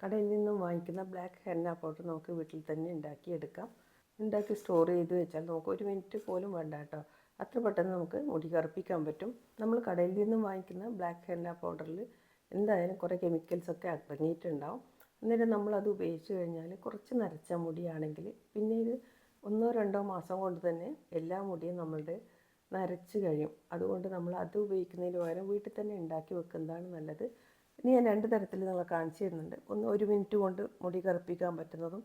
കടയിൽ നിന്നും വാങ്ങിക്കുന്ന ബ്ലാക്ക് ഹെന്ന പൗഡർ നമുക്ക് വീട്ടിൽ തന്നെ ഉണ്ടാക്കിയെടുക്കാം ഉണ്ടാക്കി സ്റ്റോർ ചെയ്ത് വെച്ചാൽ നമുക്ക് ഒരു മിനിറ്റ് പോലും വേണ്ട കേട്ടോ. അത്ര പെട്ടെന്ന് നമുക്ക് മുടി കറുപ്പിക്കാൻ പറ്റും. നമ്മൾ കടയിൽ നിന്നും വാങ്ങിക്കുന്ന ബ്ലാക്ക് ഹെന്ന പൗഡറിൽ എന്തായാലും കുറേ കെമിക്കൽസ് ഒക്കെ അടങ്ങിയിട്ടുണ്ടാവും. അന്നേരം നമ്മളത് ഉപയോഗിച്ച് കഴിഞ്ഞാൽ കുറച്ച് നരച്ച മുടിയാണെങ്കിൽ പിന്നെ പിന്നീട് ഒന്നോ രണ്ടോ മാസം കൊണ്ട് തന്നെ എല്ലാ മുടിയും നമ്മളുടെ നരച്ച് കഴിയും. അതുകൊണ്ട് നമ്മൾ അത് ഉപയോഗിക്കുന്നതിന് പകരം വീട്ടിൽ തന്നെ ഉണ്ടാക്കി വെക്കുന്നതാണ് നല്ലത്. ഇനി ഞാൻ രണ്ട് തരത്തിൽ നിങ്ങൾ കാണിച്ചു തരുന്നുണ്ട്. ഒന്ന് ഒരു മിനിറ്റ് കൊണ്ട് മുടി കറുപ്പിക്കാൻ പറ്റുന്നതും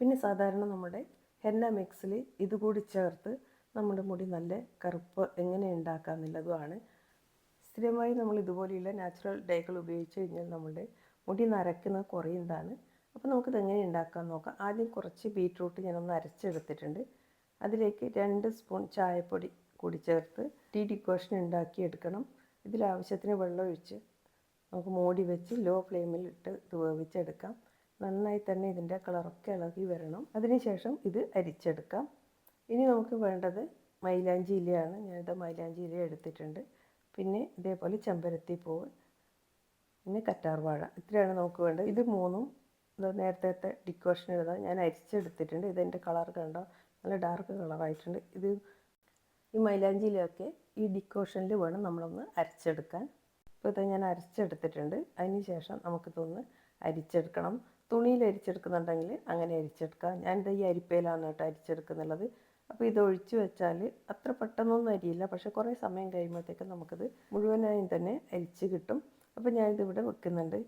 പിന്നെ സാധാരണ നമ്മുടെ ഹെന്ന മിക്സിൽ ഇതുകൂടി ചേർത്ത് നമ്മുടെ മുടി നല്ല കറുപ്പ് എങ്ങനെ ഉണ്ടാക്കാമെന്നുള്ളതുമാണ് സ്ഥിരമായി നമ്മൾ ഇതുപോലെയുള്ള നാച്ചുറൽ ഡേകൾ ഉപയോഗിച്ച് കഴിഞ്ഞാൽ നമ്മുടെ മുടി നരക്കുന്നത് കുറയുന്നതാണ്. അപ്പോൾ നമുക്കിത് എങ്ങനെ ഉണ്ടാക്കാൻ നോക്കാം. ആദ്യം കുറച്ച് ബീറ്റ്റൂട്ട് ഞാനൊന്ന് അരച്ചെടുത്തിട്ടുണ്ട്. അതിലേക്ക് രണ്ട് സ്പൂൺ ചായപ്പൊടി കൂടി ചേർത്ത് ടീ ഡിക്കോഷൻ ഉണ്ടാക്കിയെടുക്കണം. ഇതിലാവശ്യത്തിന് വെള്ളം ഒഴിച്ച് നമുക്ക് മൂടി വെച്ച് ലോ ഫ്ലെയിമിൽ ഇട്ട് ഇത് വേവിച്ചെടുക്കാം. നന്നായി തന്നെ ഇതിന്റെ കളറൊക്കെ ഇളകി വരണം. അതിനുശേഷം ഇത് അരിച്ചെടുക്കാം. ഇനി നമുക്ക് വേണ്ടത് മൈലാഞ്ചി ഇലയാണ്. ഞാനിത് മൈലാഞ്ചി ഇല എടുത്തിട്ടുണ്ട്. പിന്നെ ഇതേപോലെ ചെമ്പരത്തി പൂവ് പിന്നെ കറ്റാർവാഴ. ഇത്രയാണ് നമുക്ക് വേണ്ടത്. ഇത് മൂന്നും ഇത് നേരത്തെ ഡിക്കോഷൻ എഴുതാം ഞാൻ അരിച്ചെടുത്തിട്ടുണ്ട്. ഇതെന്റെ കളർ കണ്ടോ? നല്ല ഡാർക്ക് കളറായിട്ടുണ്ട് ഇത് ഈ മൈലാഞ്ചിയിലൊക്കെ ഈ ഡിക്കോഷനിൽ വേണം നമ്മളൊന്ന് അരച്ചെടുക്കാൻ. ഇപ്പോൾ ഇത് ഞാൻ അരിച്ചെടുത്തിട്ടുണ്ട്. അതിന് ശേഷം നമുക്കിതൊന്ന് അരിച്ചെടുക്കണം. തുണിയിൽ അരിച്ചെടുക്കുന്നുണ്ടെങ്കിൽ അങ്ങനെ അരിച്ചെടുക്കാം. ഞാനിത് ഈ അരിപ്പയിലാണ് കേട്ടോ അരിച്ചെടുക്കുന്നുള്ളത്. അപ്പോൾ ഇത് ഒഴിച്ചു വെച്ചാൽ അത്ര പെട്ടെന്നൊന്നും അരിയില്ല. പക്ഷേ കുറേ സമയം കഴിയുമ്പോഴത്തേക്കും നമുക്കിത് മുഴുവനായും തന്നെ അരിച്ച് കിട്ടും. അപ്പോൾ ഞാനിതിവിടെ വെക്കുന്നുണ്ട്.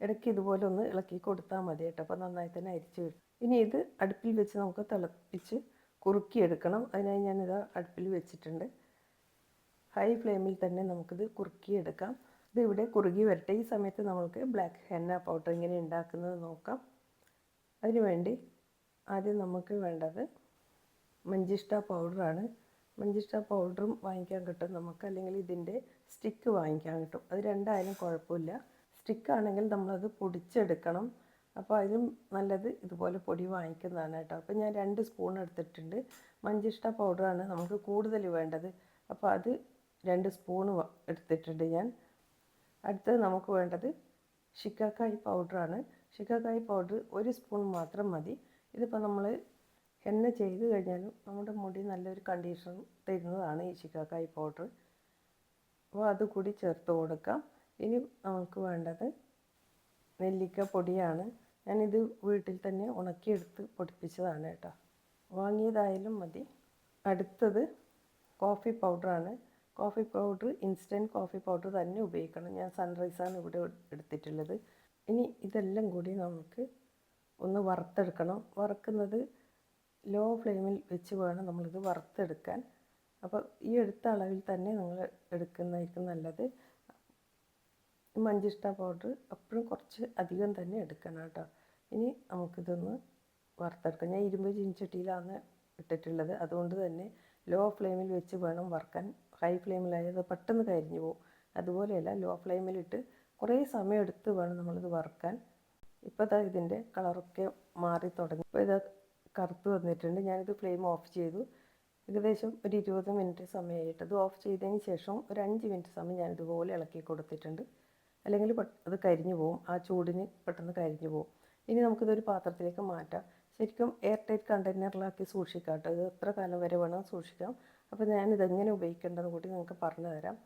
ഇടയ്ക്ക് ഇതുപോലെ ഒന്ന് ഇളക്കി കൊടുത്താൽ മതി കേട്ടോ. അപ്പോൾ നന്നായി തന്നെ അരിച്ച് കിട്ടും. ഇനി ഇത് അടുപ്പിൽ വെച്ച് നമുക്ക് തിളപ്പിച്ച് കുറുക്കിയെടുക്കണം. അതിനായി ഞാനിത് അടുപ്പിൽ വെച്ചിട്ടുണ്ട്. ഹൈ ഫ്ലെയിമിൽ തന്നെ നമുക്കിത് കുറുക്കിയെടുക്കാം. ഇത് ഇവിടെ കുറുകി വരട്ടെ. ഈ സമയത്ത് നമുക്ക് ബ്ലാക്ക് ഹെന്ന പൗഡർ ഇങ്ങനെ ഉണ്ടാക്കുന്നത് നോക്കാം. അതിനുവേണ്ടി ആദ്യം നമുക്ക് വേണ്ടത് മഞ്ചിഷ്ട പൗഡറാണ് മഞ്ചിഷ്ട പൗഡറും വാങ്ങിക്കാൻ കിട്ടും നമുക്ക്. അല്ലെങ്കിൽ ഇതിന്റെ സ്റ്റിക്ക് വാങ്ങിക്കാൻ കിട്ടും. അത് രണ്ടായാലും കുഴപ്പമില്ല. സ്റ്റിക്കാണെങ്കിൽ നമ്മളത് പൊടിച്ചെടുക്കണം. അപ്പോൾ അതിലും നല്ലത് ഇതുപോലെ പൊടി വാങ്ങിക്കുന്നതാണ് കേട്ടോ. അപ്പോൾ ഞാൻ രണ്ട് സ്പൂൺ എടുത്തിട്ടുണ്ട്. മഞ്ചിഷ്ട പൗഡറാണ് നമുക്ക് കൂടുതൽ വേണ്ടത്. അപ്പോൾ അത് രണ്ട് സ്പൂൺ എടുത്തിട്ടുണ്ട് ഞാൻ. അടുത്തത് നമുക്ക് വേണ്ടത് ശിക്കക്കായ് പൗഡറാണ് ശിക്കക്കായ് പൗഡർ ഒരു സ്പൂൺ മാത്രം മതി. ഇതിപ്പോൾ നമ്മൾ എണ്ണ ചെയ്ത് കഴിഞ്ഞാലും നമ്മുടെ മുടി നല്ലൊരു കണ്ടീഷൻ തരുന്നതാണ് ഈ ശിക്കക്കായ് പൗഡർ അപ്പോൾ അത് കൂടി ചേർത്ത് കൊടുക്കാം. ഇനി നമുക്ക് വേണ്ടത് നെല്ലിക്ക പൊടിയാണ്. ഞാനിത് വീട്ടിൽ തന്നെ ഉണക്കിയെടുത്ത് പൊടിപ്പിച്ചതാണ് കേട്ടോ. വാങ്ങിയതായാലും മതി. അടുത്തത് കോഫി പൗഡറാണ് coffee powder instant coffee powder തന്നെ ഉപയോഗിക്കണം. ഞാൻ സൺറൈസാണ് ഇവിടെ എടുത്തിട്ടുള്ളത്. ഇനി ഇതെല്ലാം കൂടി നമുക്ക് ഒന്ന് വറുത്തെടുക്കണം. വറുക്കുന്നത് ലോ ഫ്ലെയിമിൽ വെച്ച് വേണം നമ്മളിത് വറുത്തെടുക്കാൻ. അപ്പോൾ ഈ എടുത്ത അളവിൽ തന്നെ നിങ്ങൾ എടുക്കുന്നതായിരിക്കും നല്ലത്. മഞ്ചിഷ്ട പൗഡർ എപ്പോഴും കുറച്ച് അധികം തന്നെ എടുക്കണം കേട്ടോ. ഇനി നമുക്കിതൊന്ന് വറുത്തെടുക്കാം. ഞാൻ ഇരുമ്പ് ചീനിച്ചട്ടിയിലാണ് ഇട്ടിട്ടുള്ളത്. അതുകൊണ്ട് തന്നെ ലോ ഫ്ലെയിമിൽ വെച്ച് വേണം വറുക്കാൻ ഹൈ ഫ്ലെയിമിലായത് പെട്ടെന്ന് കരിഞ്ഞു പോകും. അതുപോലെയല്ല ലോ ഫ്ലെയിമിലിട്ട് കുറേ സമയം എടുത്ത് വേണം നമ്മളിത് വറുക്കാൻ. ഇപ്പോൾ ഇതാ ഇതിന്റെ കളറൊക്കെ മാറി തുടങ്ങി. ഇപ്പോൾ ഇത് കറുത്ത് വന്നിട്ടുണ്ട്. ഞാനിത് ഫ്ലെയിം ഓഫ് ചെയ്തു. ഏകദേശം ഒരു ഇരുപത് മിനിറ്റ് സമയമായിട്ട്. അത് ഓഫ് ചെയ്തതിന് ശേഷം ഒരു അഞ്ച് മിനിറ്റ് സമയം ഞാനിതുപോലെ ഇളക്കി കൊടുത്തിട്ടുണ്ട്. അല്ലെങ്കിൽ അത് കരിഞ്ഞു പോകും. ആ ചൂടിന് പെട്ടെന്ന് കരിഞ്ഞു പോകും. ഇനി നമുക്കിതൊരു പാത്രത്തിലേക്ക് മാറ്റാം. ശരിക്കും എയർ ടൈറ്റ് കണ്ടെയ്നറിലാക്കി സൂക്ഷിക്കാം കേട്ടോ. ഇത് എത്ര കാലം വരെ വേണം സൂക്ഷിക്കാം. അപ്പോൾ ഞാൻ ഞാനിതെങ്ങനെ ഉപയോഗിക്കേണ്ടതെന്ന് കൂടി നിങ്ങൾക്ക് പറഞ്ഞു തരാം.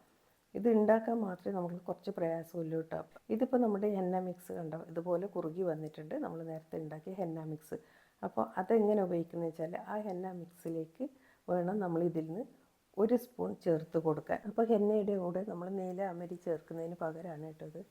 ഇത് ഉണ്ടാക്കാൻ മാത്രമേ നമുക്ക് കുറച്ച് പ്രയാസമില്ല കേട്ടോ. ഇതിപ്പോൾ നമ്മുടെ ഹെന്ന മിക്സ് കണ്ടോ? ഇതുപോലെ കുറുകി വന്നിട്ടുണ്ട്. നമ്മൾ നേരത്തെ ഉണ്ടാക്കിയ ഹെന്ന മിക്സ്. അപ്പോൾ അതെങ്ങനെ ഉപയോഗിക്കുന്നത് വെച്ചാൽ ആ ഹെന്ന മിക്സിലേക്ക് വേണം നമ്മൾ ഇതിൽ നിന്ന് ഒരു സ്പൂൺ ചേർത്ത് കൊടുക്കാൻ. അപ്പോൾ ഹെന്നയുടെ കൂടെ നമ്മൾ നീല അമരി ചേർക്കുന്നതിന് പകരമാണ് കേട്ടോ ഇത്.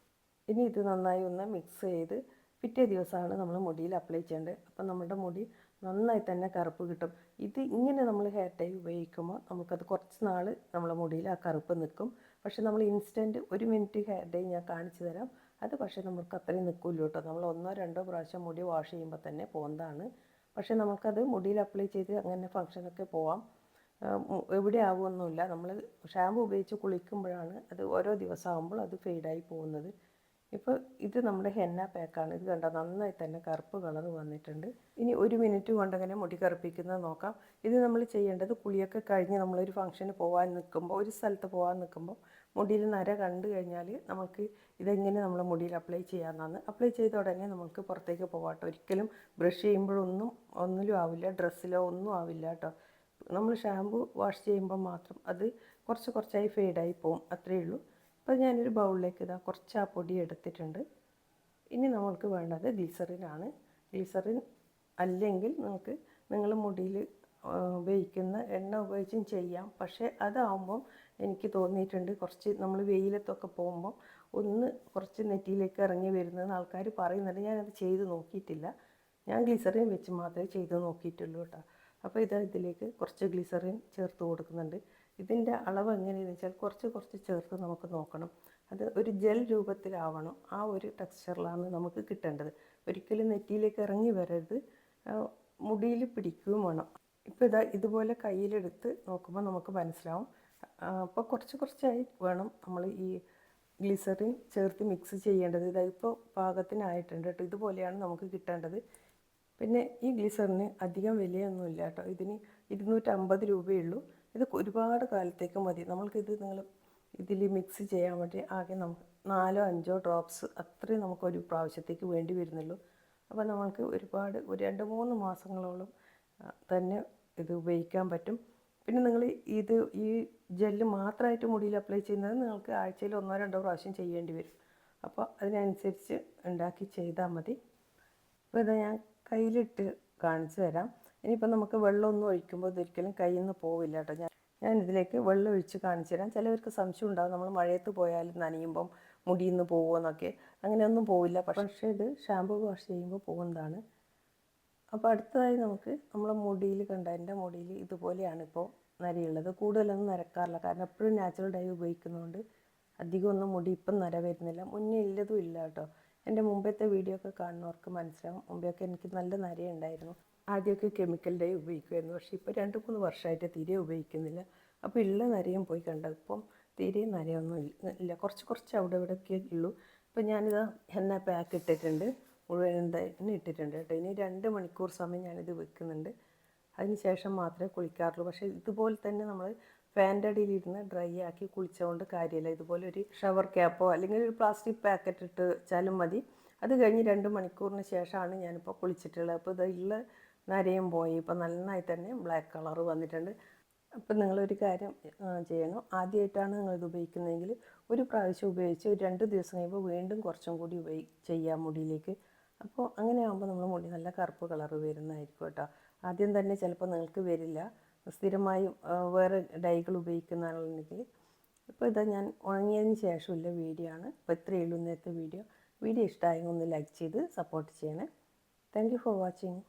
ഇനി ഇത് നന്നായി ഒന്ന് മിക്സ് ചെയ്ത് പിറ്റേ ദിവസമാണ് നമ്മൾ മുടിയിൽ അപ്ലൈ ചെയ്യേണ്ടത്. അപ്പം നമ്മുടെ മുടി നന്നായി തന്നെ കറുപ്പ് കിട്ടും. ഇത് ഇങ്ങനെ നമ്മൾ ഹെയർ ടൈ ഉപയോഗിക്കുമ്പോൾ നമുക്കത് കുറച്ച് നാൾ നമ്മുടെ മുടിയിൽ ആ കറുപ്പ് നിൽക്കും. പക്ഷേ നമ്മൾ ഇൻസ്റ്റന്റ് ഒരു മിനിറ്റ് ഹെയർ ഡൈ ഞാൻ കാണിച്ചു തരാം. അത് പക്ഷേ നമുക്ക് അത്രയും നിൽക്കില്ല കേട്ടോ. നമ്മൾ ഒന്നോ രണ്ടോ പ്രാവശ്യം മുടി വാഷ് ചെയ്യുമ്പോൾ തന്നെ പോകുന്നതാണ് പക്ഷേ നമുക്കത് മുടിയിൽ അപ്ലൈ ചെയ്ത് അങ്ങനെ ഫങ്ഷനൊക്കെ പോവാം. എവിടെ ആവുമൊന്നുമില്ല. നമ്മൾ ഷാമ്പു ഉപയോഗിച്ച് കുളിക്കുമ്പോഴാണ് അത് ഓരോ ദിവസമാകുമ്പോൾ അത് ഫെയ്ഡായി പോകുന്നത്. ഇപ്പോൾ ഇത് നമ്മുടെ ഹെന്ന പാക്കാണ് ഇത് കണ്ട? നന്നായി തന്നെ കറുപ്പ് കളർ വന്നിട്ടുണ്ട്. ഇനി ഒരു മിനിറ്റ് കൊണ്ടങ്ങനെ മുടി കറുപ്പിക്കുന്നത് നോക്കാം. ഇത് നമ്മൾ ചെയ്യേണ്ടത് കുളിയൊക്കെ കഴിഞ്ഞ് നമ്മളൊരു ഫംഗ്ഷന് പോകാൻ നിൽക്കുമ്പോൾ ഒരു സ്ഥലത്ത് പോകാൻ നിൽക്കുമ്പോൾ മുടിയിൽ നര കണ്ടു കഴിഞ്ഞാൽ നമുക്ക് ഇതെങ്ങനെ നമ്മൾ മുടിയിൽ അപ്ലൈ ചെയ്യാമെന്നാണ് അപ്ലൈ ചെയ്ത ഉടനെ നമുക്ക് പുറത്തേക്ക് പോകാട്ടോ ഒരിക്കലും ബ്രഷ് ചെയ്യുമ്പോഴൊന്നും ഒന്നിലും ആവില്ല ഡ്രസ്സിലോ ഒന്നും ആവില്ല കേട്ടോ നമ്മൾ ഷാമ്പു വാഷ് ചെയ്യുമ്പോൾ മാത്രം അത് കുറച്ച് കുറച്ചായി ഫെയ്ഡായി പോകും അത്രയേ ഉള്ളൂ. അപ്പോൾ ഞാനൊരു ബൗളിലേക്ക് ഇതാ കുറച്ച് ആ പൊടി എടുത്തിട്ടുണ്ട്. ഇനി നമ്മൾക്ക് വേണ്ടത് ഗ്ലിസറിനാണ്. ഗ്ലിസറിൻ അല്ലെങ്കിൽ നിങ്ങൾക്ക് നിങ്ങൾ മുടിയിൽ ഉപയോഗിക്കുന്ന എണ്ണ ഉപയോഗിച്ചും ചെയ്യാം. പക്ഷേ അതാവുമ്പം എനിക്ക് തോന്നിയിട്ടുണ്ട് കുറച്ച് നമ്മൾ വെയിലത്തൊക്കെ പോകുമ്പം ഒന്ന് കുറച്ച് നെറ്റിയിലേക്ക് ഇറങ്ങി വരുന്നതെന്ന് ആൾക്കാർ പറയുന്നുണ്ട്. ഞാനത് ചെയ്ത് നോക്കിയിട്ടില്ല. ഞാൻ ഗ്ലിസറിൻ വെച്ച് മാത്രമേ ചെയ്ത് നോക്കിയിട്ടുള്ളൂ കേട്ടോ. അപ്പോൾ ഇത് ഇതിലേക്ക് കുറച്ച് ഗ്ലിസറിൻ ചേർത്ത് കൊടുക്കുന്നുണ്ട്. ഇതിന്റെ അളവ് എങ്ങനെയെന്ന് വെച്ചാൽ കുറച്ച് കുറച്ച് ചേർത്ത് നമുക്ക് നോക്കണം. അത് ഒരു ജെൽ രൂപത്തിലാവണം. ആ ഒരു ടെക്സ്ചറിലാണ് നമുക്ക് കിട്ടേണ്ടത്. ഒരിക്കലും നെറ്റിയിലേക്ക് ഇറങ്ങി വരരുത്. മുടിയിൽ പിടിക്കുകയും വേണം. ഇപ്പോൾ ഇതാ ഇതുപോലെ കയ്യിലെടുത്ത് നോക്കുമ്പോൾ നമുക്ക് മനസ്സിലാവും. അപ്പോൾ കുറച്ച് കുറച്ചായി വേണം നമ്മൾ ഈ ഗ്ലിസറിൻ ചേർത്ത് മിക്സ് ചെയ്യേണ്ടത്. ഇതാ ഇപ്പോൾ പാകത്തിനായിട്ടുണ്ട് കേട്ടോ. ഇതുപോലെയാണ് നമുക്ക് കിട്ടേണ്ടത്. പിന്നെ ഈ ഗ്ലിസറിന് അധികം വിലയൊന്നുമില്ല കേട്ടോ. ഇതിന് ഇരുന്നൂറ്റമ്പത് രൂപയുള്ളൂ ഇത് ഒരുപാട് കാലത്തേക്ക് മതി. നമ്മൾക്കിത് നിങ്ങൾ ഇതിൽ മിക്സ് ചെയ്യാൻ വേണ്ടി ആകെ നമുക്ക് നാലോ അഞ്ചോ ഡ്രോപ്സ് അത്രയും നമുക്ക് ഒരു പ്രാവശ്യത്തേക്ക് വേണ്ടി വരുന്നുള്ളൂ. അപ്പോൾ നമ്മൾക്ക് ഒരുപാട് ഒരു രണ്ട് മൂന്ന് മാസങ്ങളോളം തന്നെ ഇത് ഉപയോഗിക്കാൻ പറ്റും. പിന്നെ നിങ്ങൾ ഇത് ഈ ജെല്ല് മാത്രമായിട്ട് മുടിയിൽ അപ്ലൈ ചെയ്യുന്നത് നിങ്ങൾക്ക് ആഴ്ചയിൽ ഒന്നോ രണ്ടോ പ്രാവശ്യം ചെയ്യേണ്ടി വരും. അപ്പോൾ അതിനനുസരിച്ച് ഉണ്ടാക്കി ചെയ്താൽ മതി. അപ്പോൾ ഇത് ഞാൻ കയ്യിലിട്ട് കാണിച്ചു തരാം. ഇനിയിപ്പോൾ നമുക്ക് വെള്ളമൊന്നും ഒഴിക്കുമ്പോൾ ഇതൊരിക്കലും കയ്യിൽ നിന്ന് പോവില്ല കേട്ടോ. ഞാൻ ഞാൻ ഇതിലേക്ക് വെള്ളം ഒഴിച്ച് കാണിച്ചു തരാം. ചിലവർക്ക് സംശയം ഉണ്ടാകും നമ്മൾ മഴയത്ത് പോയാലും നനയുമ്പം മുടിയിൽ നിന്ന് പോകുമെന്നൊക്കെ അങ്ങനെയൊന്നും പോവില്ല. പക്ഷേ ഇത് ഷാമ്പു വാഷ് ചെയ്യുമ്പോൾ പോകുന്നതാണ്. അപ്പോൾ അടുത്തതായി നമുക്ക് നമ്മളെ മുടിയിൽ കണ്ട എന്റെ മുടിയിൽ ഇതുപോലെയാണ് ഇപ്പോൾ നരയുള്ളത്. കൂടുതലൊന്നും നരക്കാറില്ല. കാരണം എപ്പോഴും നാച്ചുറൽ ഡൈ ഉപയോഗിക്കുന്നതുകൊണ്ട് അധികം ഒന്നും മുടി ഇപ്പം നര വരുന്നില്ല. മുന്നേ ഇല്ലതും ഇല്ല കേട്ടോ. എന്റെ മുമ്പത്തെ വീഡിയോ ഒക്കെ കാണുന്നവർക്ക് മനസ്സിലാവും. മുമ്പെയൊക്കെ എനിക്ക് നല്ല നരയുണ്ടായിരുന്നു. ആദ്യമൊക്കെ കെമിക്കൽ ഡൈ ഉപയോഗിക്കുമായിരുന്നു. പക്ഷേ ഇപ്പോൾ രണ്ട് മൂന്ന് വർഷമായിട്ട് തീരെ ഉപയോഗിക്കുന്നില്ല. അപ്പോൾ ഉള്ള നരയും പോയി കണ്ടത് ഇപ്പം തീരെ നരയൊന്നും ഇല്ല. കുറച്ച് കുറച്ച് അവിടെ ഇവിടെയൊക്കെ ഉള്ളൂ. അപ്പോൾ ഞാനിത് എണ്ണ പാക്ക് ഇട്ടിട്ടുണ്ട്. മുഴുവൻ തന്നെ ഇട്ടിട്ടുണ്ട് കേട്ടോ. ഇനി രണ്ട് മണിക്കൂർ സമയം ഞാനിത് വെക്കുന്നുണ്ട്. അതിന് ശേഷം മാത്രമേ കുളിക്കാറുള്ളൂ. പക്ഷേ ഇതുപോലെ തന്നെ നമ്മൾ ഫാന്റെ അടിയിലിരുന്ന് ഡ്രൈ ആക്കി കുളിച്ചുകൊണ്ട് കാര്യമില്ല. ഇതുപോലെ ഒരു ഷവർ ക്യാപ്പോ അല്ലെങ്കിൽ ഒരു പ്ലാസ്റ്റിക് പാക്കറ്റ് ഇട്ട് വെച്ചാലും മതി. അത് കഴിഞ്ഞ് രണ്ട് മണിക്കൂറിന് ശേഷമാണ് ഞാനിപ്പോൾ കുളിച്ചിട്ടുള്ളത്. അപ്പോൾ ഇതുള്ള നരയും പോയി. ഇപ്പോൾ നന്നായി തന്നെ ബ്ലാക്ക് കളർ വന്നിട്ടുണ്ട്. അപ്പം നിങ്ങളൊരു കാര്യം ചെയ്യണം. ആദ്യമായിട്ടാണ് നിങ്ങളിത് ഉപയോഗിക്കുന്നതെങ്കിൽ ഒരു പ്രാവശ്യം ഉപയോഗിച്ച് ഒരു രണ്ട് ദിവസം കഴിയുമ്പോൾ വീണ്ടും കുറച്ചും കൂടി ഉപയോഗി ചെയ്യാം മുടിയിലേക്ക്. അപ്പോൾ അങ്ങനെ ആകുമ്പോൾ നമ്മൾ മുടി നല്ല കറുപ്പ് കളർ വരുന്നതായിരിക്കും കേട്ടോ. ആദ്യം തന്നെ ചിലപ്പോൾ നിങ്ങൾക്ക് വരില്ല. സ്ഥിരമായും വേറെ ഡൈകൾ ഉപയോഗിക്കുന്ന ആളുണ്ടെങ്കിൽ ഇപ്പോൾ ഇതാ ഞാൻ ഉണങ്ങിയതിന് ശേഷമുള്ള വീഡിയോ ആണ്. അപ്പോൾ ഇത്രയേ ഉള്ളൂ ഇന്നത്തെ വീഡിയോ. വീഡിയോ ഇഷ്ടമായെങ്കിൽ ഒന്ന് ലൈക്ക് ചെയ്ത് സപ്പോർട്ട് ചെയ്യണേ. Thank you for watching.